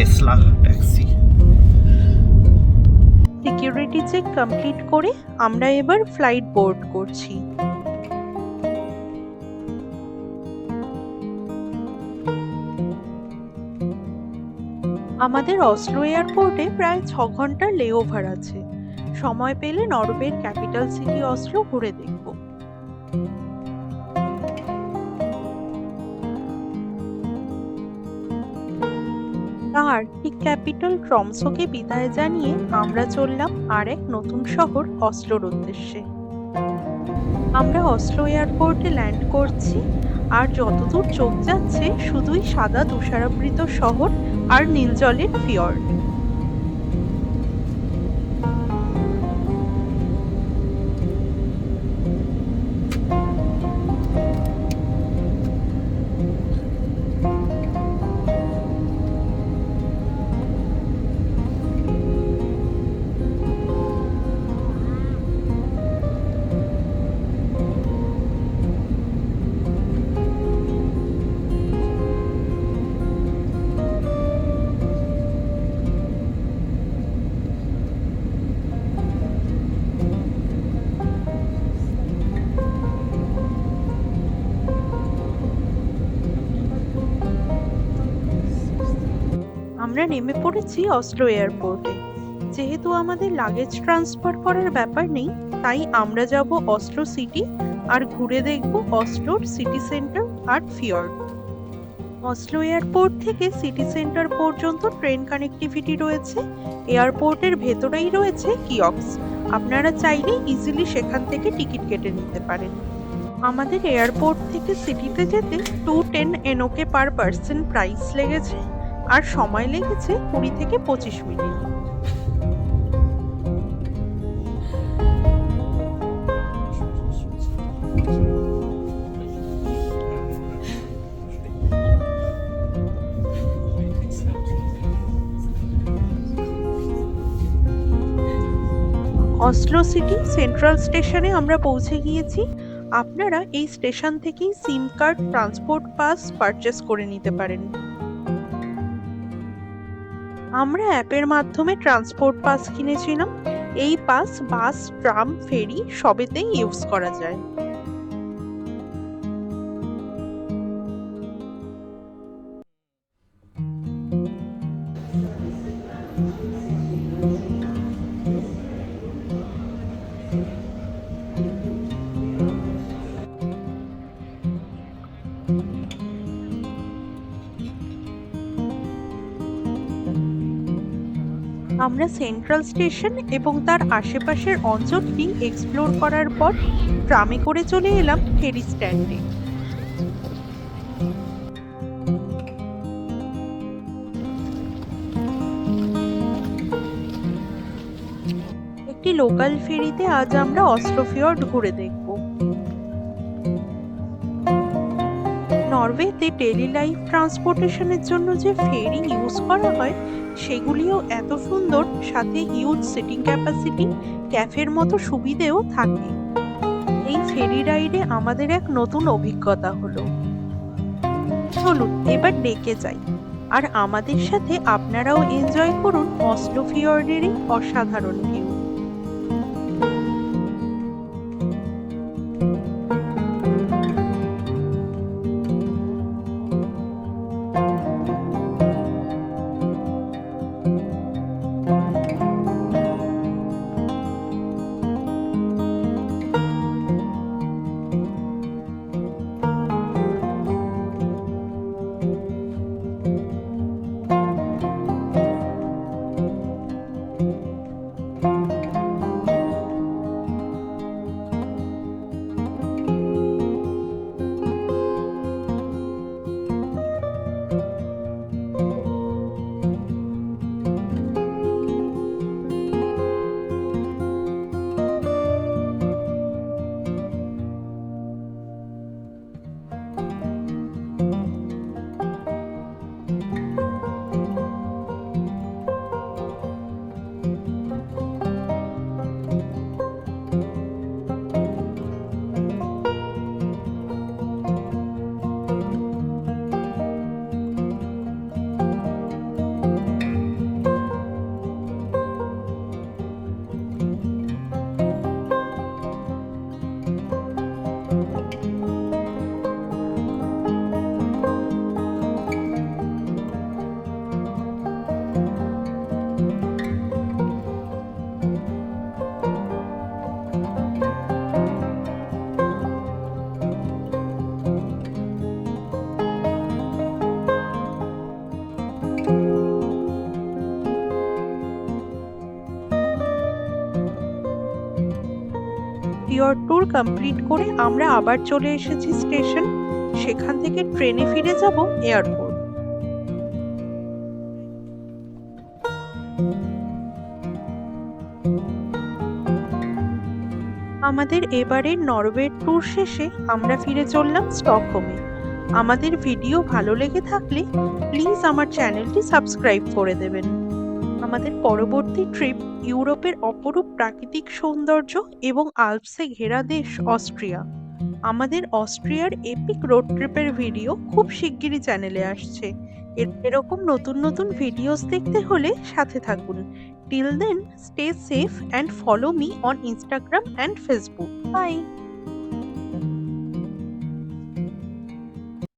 Tesla taxi security check complete করে আমরা এবার ফ্লাইট বোর্ড করছি। আমাদের অসলো এয়ারপোর্টে প্রায় ছ ঘণ্টার লেওভার আছে। সময় পেলে নরওয়ের ক্যাপিটাল সিটি অসলো ঘুরে দেখব। আর ঠিক ক্যাপিটাল ট্রমসোকে বিদায় জানিয়ে আমরা চললাম আর এক নতুন শহর অস্ট্রোর উদ্দেশ্যে। আমরা অস্ট্রো এয়ারপোর্টে ল্যান্ড করছি আর যতদূর চোখ যাচ্ছে, শুধুই সাদা তুষারাবৃত শহর আর নীল জলের ফিয়র্ড। আমরা নেমে পড়েছি অসলো এয়ারপোর্টে। যেহেতু আমাদের লাগেজ ট্রান্সফার করার ব্যাপার নেই, তাই আমরা যাব অসলো সিটি আর ঘুরে দেখব অসলোর সিটি সেন্টার আর ফিয়র্ড অসলো এয়ারপোর্ট থেকে সিটি সেন্টার পর্যন্ত ট্রেন কানেক্টিভিটি রয়েছে, এয়ারপোর্টের ভেতরেই রয়েছে কিয়ক্স। আপনারা চাইলে ইজিলি সেখান থেকে টিকিট কেটে নিতে পারেন। আমাদের এয়ারপোর্ট থেকে সিটিতে যেতে two ten NOK per person price লেগেছে। আর সময় লেগেছে কুড়ি থেকে পঁচিশ মিনিট। অসলো সিটি সেন্ট্রাল স্টেশনে আমরা পৌঁছে গিয়েছি। আপনারা এই স্টেশন থেকেই SIM card, transport pass purchase করে নিতে পারেন। আমরা অ্যাপের মাধ্যমে ট্রান্সপোর্ট পাস কিনেছিলাম। এই পাস, বাস, ট্রাম, ফেরি সবেতেই ইউজ করা যায়। আমরা সেন্ট্রাল স্টেশন এবং তার আশেপাশের অঞ্চলটি এক্সপ্লোর করার পর ট্রামে করে চলে এলাম ফেরি স্ট্যান্ডে একটি লোকাল ফেরিতে আজ আমরা অস্ট্রোফিয়র্ড ঘুরে দেখব। নরওয়েতে ডেলি লাইফ ট্রান্সপোর্টেশনের জন্য যে ফেরি ইউজ করা হয় সেগুলিও এত সুন্দর, সাথে হিউজ সিটিং ক্যাপাসিটি ক্যাফের মতো সুবিধেও থাকে। এই ফেরি রাইডে আমাদের এক নতুন অভিজ্ঞতা হলো। চলুন, এবার ডেকে যাই। আর আমাদের সাথে আপনারাও এনজয় করুন অস্লো ফিয়র্ডের এই অসাধারণ ভিউ ইয়র ট্যুর কমপ্লিট করে আমরা আবার চলে এসেছি স্টেশন। সেখান থেকে ট্রেনে ফিরে যাব এয়ারপোর্ট। আমাদের এবারের নরওয়ের ট্যুর শেষে আমরা ফিরে চললাম স্টকহোমে। আমাদের ভিডিও ভালো লেগে থাকলে প্লিজ আমার চ্যানেলটি সাবস্ক্রাইব করে দেবেন। আমাদের পরবর্তী ট্রিপ ইউরোপের অপরূপ প্রাকৃতিক সৌন্দর্য এবং আল্পসে ঘেরা দেশ অস্ট্রিয়া। আমাদের অস্ট্রিয়ার এপিক রোড ট্রিপের ভিডিও খুব শিগগিরই চ্যানেলে আসছে। এর- এরকম নতুন নতুন ভিডিওস দেখতে হলে সাথে থাকুন। Till then stay safe and follow me on Instagram and Facebook bye